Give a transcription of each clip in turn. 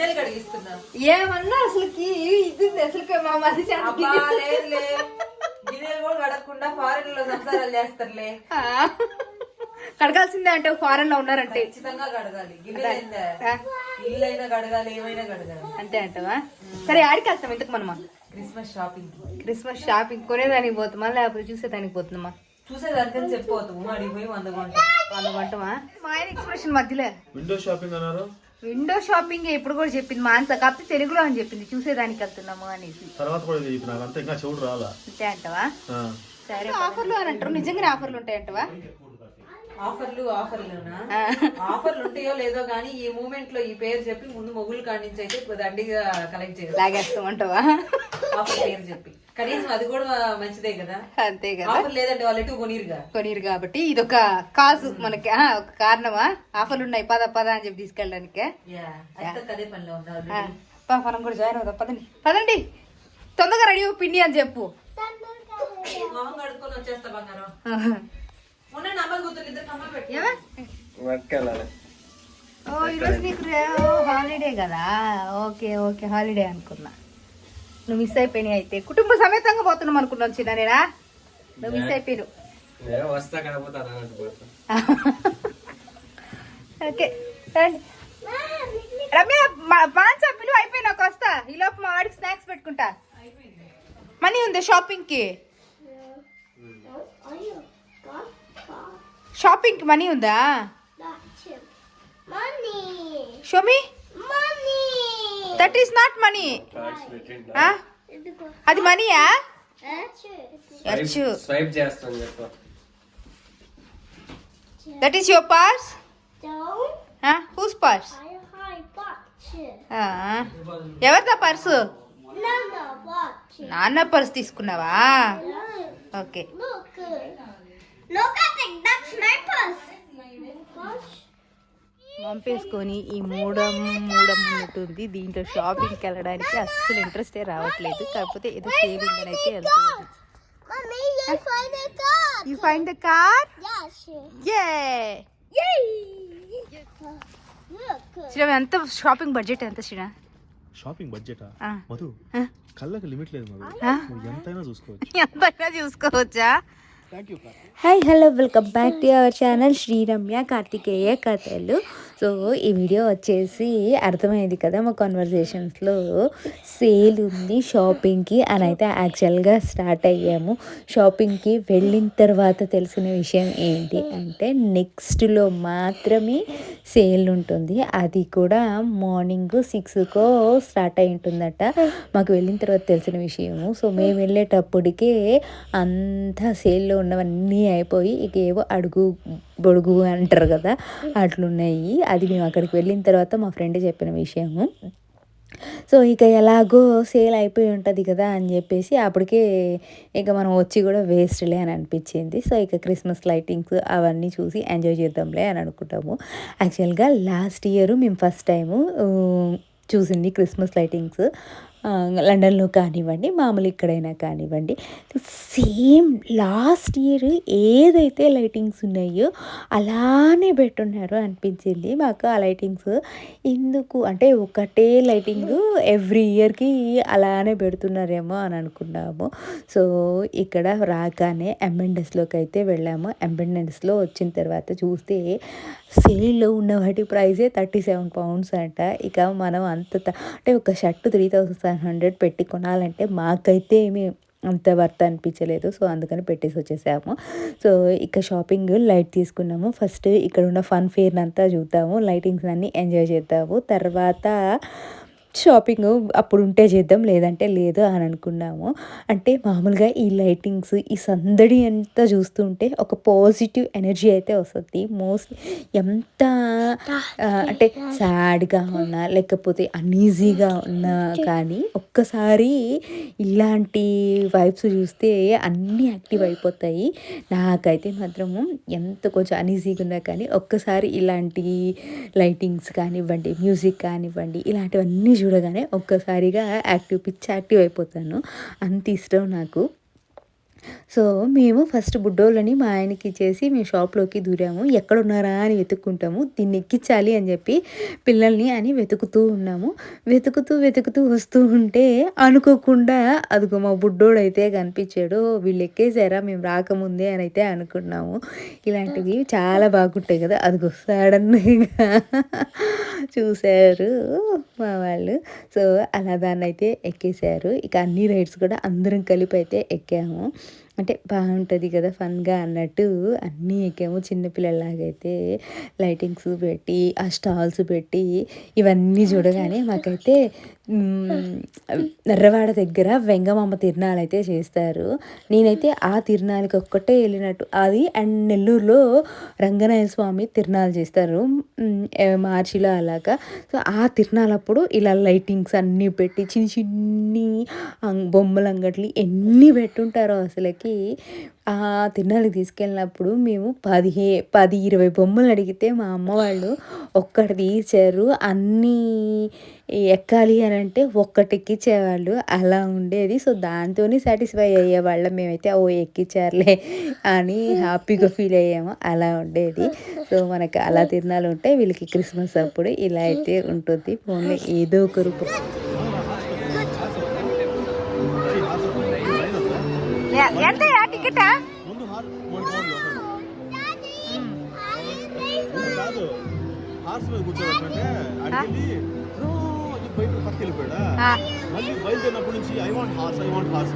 గిన్నెలు కడిగిస్తున్నా. ఏమన్నా అసలుకి ఇది అసలుకి మా మధ్య చేత అబ్బా లేదులే. గిన్నెలు కూడా కడగకుండా ఫారెన్లో సంసారాలు చేస్తారులే. ఆ. కడగాల్సిందే అంటే ఫారెన్లో ఉన్నారంటే. ఖచ్చితంగా కడగాలి. గిన్నెలు ఏందా ఇల్లు అయినా కడగాలి ఏమైనా కడగాలి. అంతే అంటవా? సరే ఆడికి వెళ్తాం ఇంతకు మనమా? క్రిస్మస్ షాపింగ్ క్రిస్మస్ షాపింగ్ కొనేదానికి పోతామా లేకపోతే చూసేదానికి పోతున్నామా చూసేదానికని చెప్పవద్దు అడిగి పోయి వంద కొంటాం. వాళ్ళ వంటమా మా ఆయన ఎక్స్ప్రెషన్ మధ్యలో విండో షాపింగ్ అన్నారు? విండో షాపింగ్ ఎప్పుడు కూడా చెప్పింది. మా అంత కాకపోతే తెలుగులో అని చెప్పింది. చూసేదానికి వెళ్తున్నాము అనేసి. తర్వాత కూడా ఇది నాకు అంతా ఇంకా చెవుడు రాలా. అంతే అంటవా? ఆ. సరే ఆఫర్లు అని అంటారు. నిజంగానే ఆఫర్లు ఉంటాయంటవా? ఆఫర్లు ఆఫర్లునా? ఆఫర్లు ఉంటాయో లేదో కానీ ఈ మూమెంట్లో ఈ పేరు చెప్పి ముందు మొగులు కాడి నుంచి అయితే దండిగా కలెక్ట్ చేయాలి. లాగేస్తామంటావా? ఆఫర్ పేరు చెప్పి. కనీసం అది కూడా మంచిదే కదా? అంతే కదా? ఆఫర్ లేదంటే వాళ్ళు ఎటు కొనిరుగా? కొనిరు కాబట్టి ఇది ఒక కాజు మనకి ఆ, ఒక కారణమా? ఆఫర్లు ఉన్నాయి పద పద అని చెప్పి తీసుకెళ్ళడానికి. అదే పనిలో ఉన్నారు మనం కూడా జాయిన్ అవుదాం పదండి. పదండి. తొందరగా రెడీ పిండి అని చెప్పు. వచ్చేస్తా బంగారం? ఓ ఈరోజు నీకు హాలిడే కదా. ఓకే ఓకే హాలిడే అనుకున్నా. నువ్వు మిస్ అయిపోయినాయి అయితే. కుటుంబ సమేతంగా పోతున్నాం అనుకున్నాను చిన్న నేనా? నువ్వు మిస్ పోతా ఓకే రండి. రమ్య పాన్స్ పిలువ అయిపోయినా ఒక వస్తా. ఈ లోపు మా వాడికి స్నాక్స్ పెట్టుకుంటా. మనీ ఉంది షాపింగ్కి. షాపింగ్కి మనీ ఉందా? Money. Show me Money. That is not money అది మనీయా? యచ్చు స్వైప్ చేస్తాను చెప్పు. That is your purse whose purse. ఎవరిదా purse. నాన్న పర్స్ తీసుకున్నావా. Okay Look. Look at it. That's my purse. పంపేసుకొని ఈ మూడం మూడం ఉన్నట్టుంది దీంట్లో షాపింగ్కి వెళ్ళడానికి అస్సలు ఇంట్రెస్టే రావట్లేదు కాకపోతే ఏదో సేవింగ్ అని అయితే వెళ్తుంది you find car. Find the car Yeah, sure. Yay Yay. Look. Sriram ఎంత షాపింగ్ బడ్జెట్ ఎంత శ్రీరా షాపింగ్ బడ్జెటా. మధు. కళ్ళకి లిమిట్ లేదు మధు ఎంతైనా చూసుకోవచ్చు ఎంతైనా చూసుకోవచ్చా hi hello welcome back to our channel Sriramya Karthikeya కథలు సో ఈ వీడియో వచ్చేసి అర్థమైంది కదా మా కాన్వర్జేషన్స్లో సేల్ ఉంది షాపింగ్కి అని అయితే యాక్చువల్గా స్టార్ట్ అయ్యాము. షాపింగ్కి వెళ్ళిన తర్వాత తెలిసిన విషయం ఏంటి అంటే నెక్స్ట్లో మాత్రమే సేల్ ఉంటుంది. అది కూడా మార్నింగ్ సిక్స్కో స్టార్ట్ అయి ఉంటుందట. మాకు వెళ్ళిన తర్వాత తెలిసిన విషయము. సో మేము వెళ్ళేటప్పటికే అంతా సేల్లో ఉన్నవన్నీ అయిపోయి ఇక ఏవో అడుగు బొడుగు అంటారు కదా అట్లున్నాయి. అది మేము అక్కడికి వెళ్ళిన తర్వాత మా ఫ్రెండ్ చెప్పిన విషయము. సో ఇక ఎలాగో సేల్ అయిపోయి ఉంటుంది కదా అని చెప్పేసి అప్పటికే ఇక మనం వచ్చి కూడా వేస్ట్లే అని అనిపించింది. సో ఇక క్రిస్మస్ లైటింగ్స్ అవన్నీ చూసి ఎంజాయ్ చేద్దాంలే అని అనుకుంటాము. యాక్చువల్గా లాస్ట్ ఇయర్ మేము ఫస్ట్ టైము చూసింది క్రిస్మస్ లైటింగ్స్. లండన్లో కానివ్వండి మామూలు ఇక్కడైనా కానివ్వండి సేమ్ లాస్ట్ ఇయర్ ఏదైతే లైటింగ్స్ ఉన్నాయో అలానే పెట్టున్నారు అనిపించింది మాకు ఆ లైటింగ్స్. ఎందుకు? అంటే ఒకటే లైటింగ్ ఎవ్రీ ఇయర్కి అలానే పెడుతున్నారేమో అని అనుకున్నాము. సో ఇక్కడ రాగానే అంబెండెన్స్లోకి అయితే వెళ్ళాము. ఎంబెండెన్స్లో వచ్చిన తర్వాత చూస్తే సేల్లో ఉన్న వాటి ప్రైజే థర్టీ సెవెన్ పౌండ్స్ అంట. ఇక మనం అంత అంటే ఒక shirt three thousand seven hundred పెట్టి కొనాలంటే మాకైతే ఏమి అంత వర్త్ అనిపించలేదు. సో అందుకని పెట్టేసి వచ్చేసాము. సో ఇక షాపింగ్ లైట్ తీసుకున్నాము. ఫస్ట్ ఇక్కడ ఉన్న ఫన్ ఫేర్ అంతా చూద్దాము. లైటింగ్స్ అన్నీ ఎంజాయ్ చేద్దాము. తర్వాత షాపింగ్ అప్పుడు ఉంటే చేద్దాం లేదంటే లేదు అని అనుకున్నాము. అంటే మామూలుగా ఈ లైటింగ్స్ ఈ సందడి అంతా చూస్తుంటే ఒక పాజిటివ్ ఎనర్జీ అయితే వస్తుంది. మోస్ట్లీ ఎంత అంటే సాడ్గా ఉన్నా లేకపోతే అన్ఈజీగా ఉన్నా కానీ ఒక్కసారి ఇలాంటి వైబ్స్ చూస్తే అన్నీ యాక్టివ్ అయిపోతాయి. నాకైతే మాత్రము ఎంత కొంచెం అన్ఈజీగా ఉన్నా కానీ ఒక్కసారి ఇలాంటి లైటింగ్స్ కానివ్వండి మ్యూజిక్ కానివ్వండి ఇలాంటివన్నీ చూడగానే ఒక్కసారిగా యాక్టివ్ పిచ్చి యాక్టివ్ అయిపోతాను. అంత ఇష్టం నాకు. సో మేము ఫస్ట్ బుడ్డోళ్ళని మా ఆయనకి ఇచ్చేసి మేము షాప్లోకి దూరాము. ఎక్కడున్నారా అని వెతుక్కుంటాము. దీన్ని ఎక్కించాలి అని చెప్పి పిల్లల్ని అని వెతుకుతూ ఉన్నాము. వెతుకుతూ వెతుకుతూ వస్తూ ఉంటే అనుకోకుండా అదిగో మా బుడ్డోడు అయితే కనిపించాడు. వీళ్ళు ఎక్కేసారా మేము రాకముందే అని అయితే అనుకున్నాము. ఇలాంటివి చాలా బాగుంటాయి కదా. అదిగో సడన్గా చూశారు మా వాళ్ళు. సో అలా దాన్ని అయితే ఎక్కేశారు. ఇక అన్ని రైడ్స్ కూడా అందరం కలిపి అయితే ఎక్కాము. అంటే బాగుంటుంది కదా ఫన్గా అన్నట్టు అన్నీ ఎక్కాము. చిన్నపిల్లలాగైతే లైటింగ్స్ పెట్టి ఆ స్టాల్స్ పెట్టి ఇవన్నీ చూడగానే మాకైతే నర్రవాడ దగ్గర వెంగమామ తిరునాళ్ళు అయితే చేస్తారు. నేనైతే ఆ తిరునాళ్ళకి ఒక్కటే వెళ్ళినట్టు. అది అండ్ నెల్లూరులో రంగనాయ స్వామి తిరునాళ్ళు చేస్తారు. మార్చిలో అలాగా. సో ఆ తిరునాళ్ళప్పుడు ఇలా లైటింగ్స్ అన్నీ పెట్టి చిన్ని చిన్ని అంగ్- బొమ్మల అంగట్లు ఎన్ని పెట్టుంటారో అసలుకి. ఆ తిరునాళ్ళకి తీసుకెళ్ళినప్పుడు మేము పదిహే పది ఇరవై బొమ్మలు అడిగితే మా అమ్మ వాళ్ళు ఒక్కటి తీర్చారు. అన్నీ ఎక్కాలి అని అంటే ఒక్కటి ఎక్కించేవాళ్ళు అలా ఉండేది. సో దాంతోనే సాటిస్ఫై అయ్యేవాళ్ళం. మేమైతే ఓ ఎక్కించారులే అని హ్యాపీగా ఫీల్ అయ్యాము. అలా ఉండేది. సో మనకి అలా తిరునాళ్ళు ఉంటాయి. వీళ్ళకి క్రిస్మస్ అప్పుడు ఇలా అయితే ఉంటుంది. ఫోన్లో ఏదో ఒక రూపం. టికెట్? హార్స్ మీద కూర్చోబెట్టంటే అడిగి బయట పక్కకి వెళ్ళిపోయాడా మళ్ళీ బయలుదేరినప్పటి నుంచి I want horse I want horse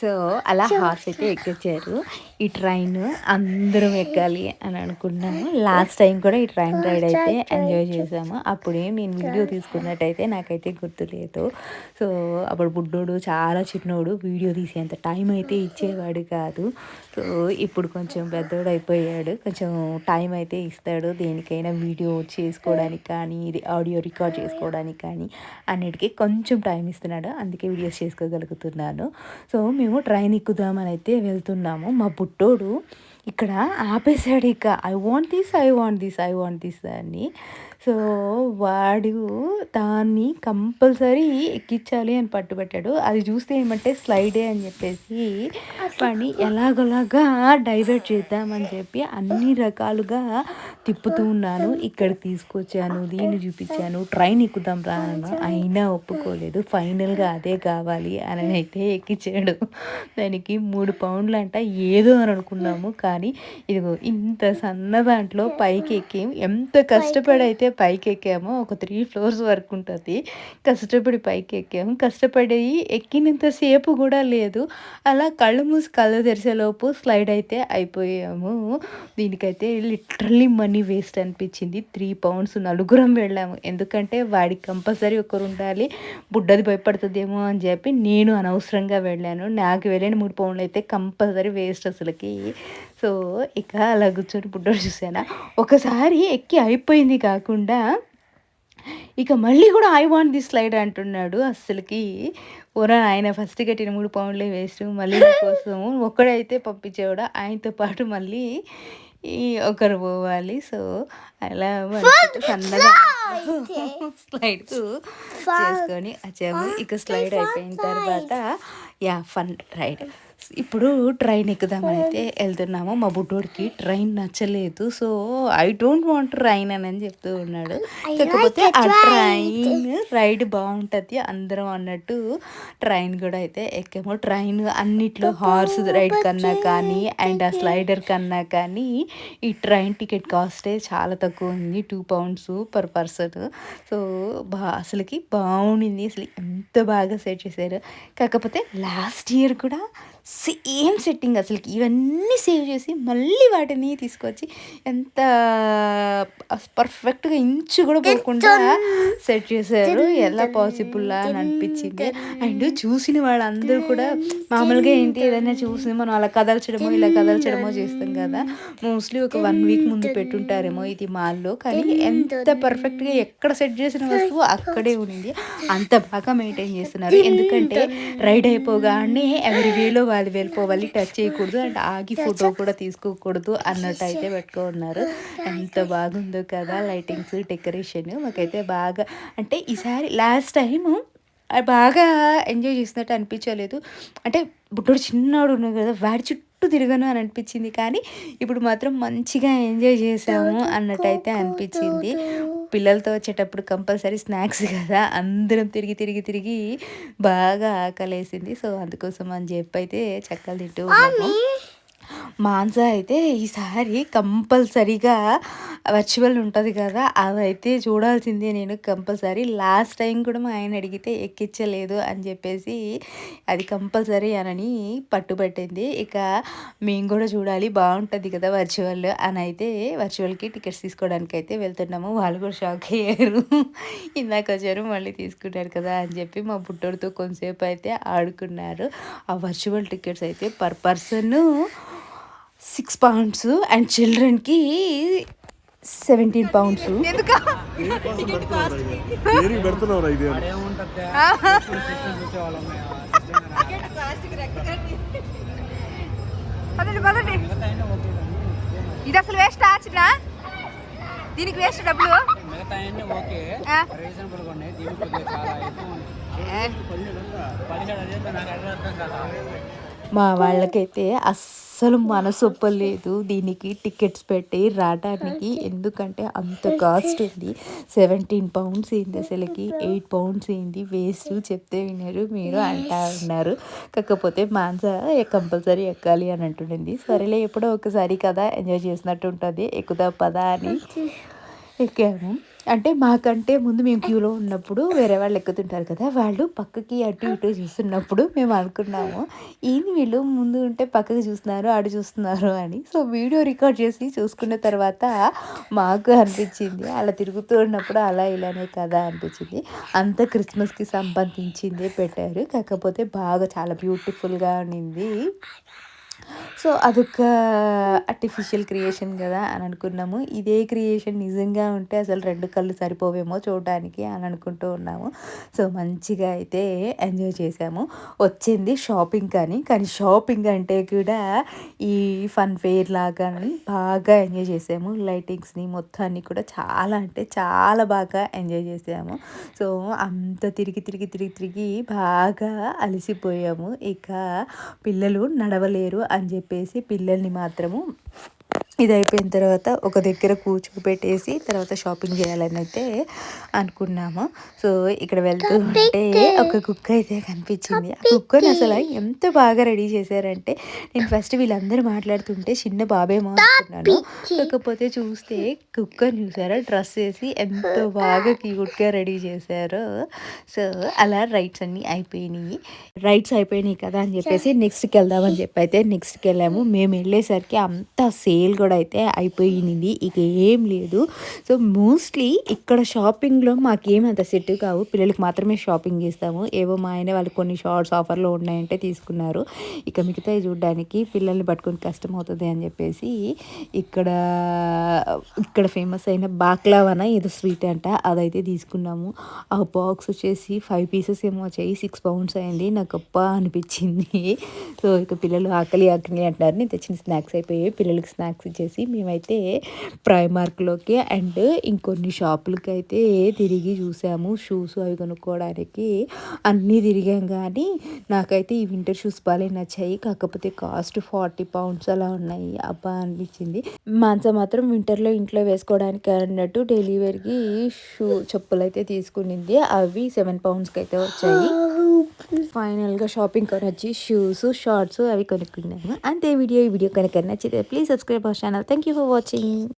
so అలా హార్స్ అయితే ఎక్కించారు. ఈ ట్రైన్ అందరం ఎక్కాలి అని అనుకున్నాము. లాస్ట్ టైం కూడా ఈ ట్రైన్ రైడ్ అయితే ఎంజాయ్ చేసాము. అప్పుడే నేను వీడియో తీసుకున్నట్టయితే నాకైతే గుర్తులేదు. సో అప్పుడు బుడ్డోడు చాలా చిన్నోడు వీడియో తీసేంత టైం అయితే ఇచ్చేవాడు కాదు. సో ఇప్పుడు కొంచెం పెద్దోడు అయిపోయాడు. కొంచెం టైం అయితే ఇస్తాడు. దేనికైనా వీడియో చేసుకోవడానికి కానీ ఇది ఆడియో రికార్డ్ చేసుకోవడానికి కానీ అన్నిటికీ కొంచెం టైం ఇస్తున్నాడు. అందుకే వీడియోస్ చేసుకోగలుగుతున్నాను. సో మేము ట్రైన్ ఎక్కుదామని అయితే వెళ్తున్నాము. మా బుట్టోడు ఇక్కడ ఆపేశాడు ఇక. I want this I want this I want this అని. సో వాడు దాన్ని కంపల్సరీ ఎక్కించాలి అని పట్టుబట్టాడు. అది చూస్తే ఏమంటే స్లైడే అని చెప్పేసి వాడిని ఎలాగోలాగా డైవర్ట్ చేద్దామని చెప్పి అన్ని రకాలుగా తిప్పుతూ ఉన్నాను ఇక్కడికి తీసుకొచ్చాను దీన్ని చూపించాను ట్రైన్ ఎక్కుదాం రాను అయినా ఒప్పుకోలేదు. ఫైనల్గా అదే కావాలి అని అయితే ఎక్కించాడు దానికి మూడు పౌండ్లు అంట ఏదో అని అనుకున్నాము. కానీ ఇదిగో ఇంత సన్న దాంట్లో పైకి ఎక్కి ఎంత కష్టపడి అయితే పైకి ఎక్కామో ఒక త్రీ ఫ్లోర్స్ వరకు ఉంటుంది. కష్టపడి పైకి ఎక్కాము కష్టపడి ఎక్కినంతసేపు కూడా లేదు. అలా కళ్ళు మూసి కళ్ళు తెరిచేలోపు స్లైడ్ అయితే అయిపోయాము. దీనికైతే లిటరల్లీ మనీ వేస్ట్ అనిపించింది. త్రీ పౌండ్స్ నలుగురం వెళ్ళాము. ఎందుకంటే వాడికి కంపల్సరీ ఒకరు ఉండాలి. బుడ్డది భయపడుతుందేమో అని చెప్పి నేను అనవసరంగా వెళ్ళాను. నాకు వెళ్ళిన మూడు పౌండ్లు అయితే కంపల్సరీ వేస్ట్ అసలుకి. సో ఇక అలా కూర్చొని బుడ్డోడు చూసానా ఒకసారి ఎక్కి అయిపోయింది కాకుండా ఇక మళ్ళీ కూడా ఐ వాంట్ దిస్ స్లైడ్ అంటున్నాడు అస్సలకి ఓరా ఆయన ఫస్ట్ కట్టిన మూడు పౌండ్లే వేస్ట్. మళ్ళీ కోసం కోసము ఒక్కడైతే పంపించేవాడు. ఆయనతో పాటు మళ్ళీ ఒకరు పోవాలి. సో అలా సన్నగా స్లైడ్ చేసుకొని వచ్చాము. ఇక స్లైడ్ అయిపోయిన తర్వాత యా ఫన్ రైడ్ ఇప్పుడు ట్రైన్ ఎక్కుదామని అయితే వెళ్తున్నాము. మా బుడ్డోడికి ట్రైన్ నచ్చలేదు. So I don't want train అని అని చెప్తూ ఉన్నాడు. కాకపోతే ఆ ట్రైన్ రైడ్ బాగుంటుంది. అందరం అన్నట్టు ట్రైన్ కూడా అయితే ఎక్కాము. ట్రైన్ అన్నిట్లో హార్స్ రైడ్ కన్నా కానీ అండ్ ఆ స్లైడర్ కన్నా కానీ ఈ ట్రైన్ టికెట్ కాస్టే చాలా తక్కువ ఉంది. Two pounds per person so బా అసలుకి బాగుండింది. అసలు ఎంత బాగా సెట్ చేశారు. కాకపోతే లాస్ట్ ఇయర్ కూడా సేమ్ సెట్టింగ్ అసలుకి ఇవన్నీ సేవ్ చేసి మళ్ళీ వాటిని తీసుకొచ్చి ఎంత పర్ఫెక్ట్గా ఇంచు కూడా పోకుండా సెట్ చేశారు. ఎలా పాసిబుల్ అని అనిపించింది. అండ్ చూసిన వాళ్ళందరూ కూడా మామూలుగా ఏంటి ఏదైనా చూసి మనం అలా కదల్చడమో ఇలా కదల్చడమో చేస్తాం కదా. మోస్ట్లీ ఒక వన్ వీక్ ముందు పెట్టుంటారేమో ఇది మాల్లో. కానీ ఎంత పర్ఫెక్ట్గా ఎక్కడ సెట్ చేసిన వస్తువు అక్కడే ఉంది అంత బాగా మెయింటైన్ చేస్తున్నారు. ఎందుకంటే రైడ్ అయిపోగానే ఎవరి వేలో వాళ్ళు వెళ్ళిపోవాలి టచ్ చేయకూడదు అండ్ ఆగి ఫోటో కూడా తీసుకోకూడదు అన్నట్టు అయితే పెట్టుకున్నారు. ఎంత బాగుందో కదా లైటింగ్స్ డెకరేషన్ మాకైతే బాగా అంటే ఈసారి లాస్ట్ టైము బాగా ఎంజాయ్ చేసినట్టు అనిపించలేదు. అంటే బుడ్డోడు చిన్నవాడు ఉన్నాడు కదా వాడి చుట్టూ తిరగను అని అనిపించింది. కానీ ఇప్పుడు మాత్రం మంచిగా ఎంజాయ్ చేసాము అన్నట్టయితే అనిపించింది. పిల్లలతో వచ్చేటప్పుడు కంపల్సరీ స్నాక్స్ కదా. అందరం తిరిగి తిరిగి తిరిగి బాగా ఆకలేసింది. సో అందుకోసం అని చెప్పి అయితే చక్కలు తింటూ మాన్సా అయితే ఈసారి కంపల్సరీగా వర్చువల్ ఉంటుంది కదా అదైతే చూడాల్సిందే నేను కంపల్సరీ. లాస్ట్ టైం కూడా మా ఆయన అడిగితే ఎక్కించలేదు అని చెప్పేసి అది కంపల్సరీ అనని పట్టుబట్టింది. ఇక మేము కూడా చూడాలి బాగుంటుంది కదా వర్చువల్ అని అయితే వర్చువల్కి టికెట్స్ తీసుకోవడానికి అయితే వెళ్తున్నాము. వాళ్ళు కూడా షాక్ అయ్యారు. ఇందాక వచ్చారు మళ్ళీ తీసుకున్నారు కదా అని చెప్పి మా బుట్టోడితో కొంతసేపు అయితే ఆడుకున్నారు. ఆ వర్చువల్ టికెట్స్ అయితే per person six pounds and చిల్డ్రన్కి seventeen pounds ఇది అసలు వేస్ట్ చిన్న? దీనికి వేస్ట్ డబ్బులు? మా వాళ్ళకైతే అస్సలు మనసు ఒప్పలేదు దీనికి టికెట్స్ పెట్టి రావడానికి ఎందుకంటే అంత కాస్ట్ ఉంది. సెవెంటీన్ పౌండ్స్ ఏంది అసలుకి. ఎయిట్ పౌండ్స్ ఏంది వేస్ట్ చెప్తే వినరు మీరు అంటా ఉన్నారు. కాకపోతే మాంస కంపల్సరీ ఎక్కాలి అని అంటుండింది సరేలే ఎప్పుడో ఒకసారి కదా ఎంజాయ్ చేసినట్టు ఉంటుంది. ఎక్కుదా పదా అని ఎక్కాము. అంటే మాకంటే ముందు మేము క్యూలో ఉన్నప్పుడు వేరే వాళ్ళు ఎక్కుతుంటారు కదా వాళ్ళు పక్కకి అటు ఇటు చూస్తున్నప్పుడు మేము అనుకున్నాము ఏంది వీళ్ళు ముందు ఉంటే పక్కకి చూస్తున్నారు అటు చూస్తున్నారు అని. సో వీడియో రికార్డ్ చేసి చూసుకున్న తర్వాత మాకు అనిపించింది అలా తిరుగుతూ ఉన్నప్పుడు అలా ఇలానే కదా అనిపించింది. అంత క్రిస్మస్కి సంబంధించిందే పెట్టారు కాకపోతే బాగా చాలా బ్యూటిఫుల్గా ఉండింది. సో అదొక ఆర్టిఫిషియల్ క్రియేషన్ కదా అని అనుకున్నాము. ఇదే క్రియేషన్ నిజంగా ఉంటే అసలు రెండు కళ్ళు సరిపోవేమో చూడడానికి అని అనుకుంటూ ఉన్నాము. సో మంచిగా అయితే ఎంజాయ్ చేసాము వచ్చింది షాపింగ్ కానీ కానీ షాపింగ్ అంటే కూడా ఈ ఫన్ ఫేర్ లాగా బాగా ఎంజాయ్ చేసాము లైటింగ్స్ని మొత్తాన్ని కూడా చాలా అంటే చాలా బాగా ఎంజాయ్ చేసాము సో అంత తిరిగి తిరిగి తిరిగి తిరిగి బాగా అలసిపోయాము. ఇక పిల్లలు నడవలేరు. అని చెప్పేసి పిల్లల్ని మాత్రము ఇది అయిపోయిన తర్వాత ఒక దగ్గర కూర్చోబెట్టేసి తర్వాత షాపింగ్ చేయాలని అయితే అనుకున్నాము. సో ఇక్కడ వెళ్తూ ఉంటే ఒక కుక్క అయితే కనిపించింది. ఆ కుక్కని అసలు ఎంత బాగా రెడీ చేశారంటే నేను ఫస్ట్ వీళ్ళందరూ మాట్లాడుతుంటే చిన్న బాబేమో అనుకున్నాను కాకపోతే చూస్తే కుక్కని చూసారా? డ్రెస్ వేసి ఎంతో బాగా క్యూట్గా రెడీ చేశారు. సో అలా రైడ్స్ అన్నీ అయిపోయినాయి. రైడ్స్ అయిపోయినాయి కదా అని చెప్పేసి నెక్స్ట్కి వెళ్దామని చెప్పి అయితే నెక్స్ట్కి వెళ్ళాము. మేము వెళ్ళేసరికి అంతా సేల్ కూడా అయితే అయిపోయింది ఇక ఏం లేదు. సో మోస్ట్లీ ఇక్కడ షాపింగ్లో మాకేం అంత సెట్ కావు. పిల్లలకి మాత్రమే షాపింగ్ చేస్తాము. ఏవో మా ఆయన వాళ్ళు కొన్ని షార్ట్స్ ఆఫర్లో ఉన్నాయంటే తీసుకున్నారు. ఇక మిగతా చూడడానికి పిల్లల్ని పట్టుకొని కష్టం అవుతుంది అని చెప్పేసి ఇక్కడ ఇక్కడ ఫేమస్ అయిన బాక్లావన ఏదో స్వీట్ అంట అదైతే తీసుకున్నాము. ఆ బాక్స్ వచ్చేసి ఫైవ్ పీసెస్ ఏమో వచ్చాయి. సిక్స్ పౌండ్స్ అయింది. నాకు గొప్ప అనిపించింది. సో ఇక పిల్లలు ఆకలి ఆకలి అంటారు నేను తెచ్చిన స్నాక్స్ అయిపోయాయి. పిల్లలకి స్నాక్స్ ఇచ్చేసి మేమైతే ప్రైమార్క్లోకి అండ్ ఇంకొన్ని షాపులకి అయితే తిరిగి చూసాము. షూస్ అవి కొనుక్కోవడానికి అన్నీ తిరిగాం కానీ నాకైతే ఈ వింటర్ షూస్ బాగా నచ్చాయి. కాకపోతే కాస్ట్ ఫార్టీ పౌండ్స్ అలా ఉన్నాయి. అబ్బా అనిపించింది. మాంస మాత్రం వింటర్లో ఇంట్లో వేసుకోవడానికి అన్నట్టు డెలివరీకి షూ చెప్పులు అయితే తీసుకునింది. అవి సెవెన్ పౌండ్స్కి అయితే వచ్చాయి. ఫైనల్గా షాపింగ్ కొని వచ్చి షూస్ షార్ట్స్ అవి కొనుక్కున్నాము. అంతే వీడియో ఈ వీడియో కనుక నచ్చితే please subscribe our channel thank you for watching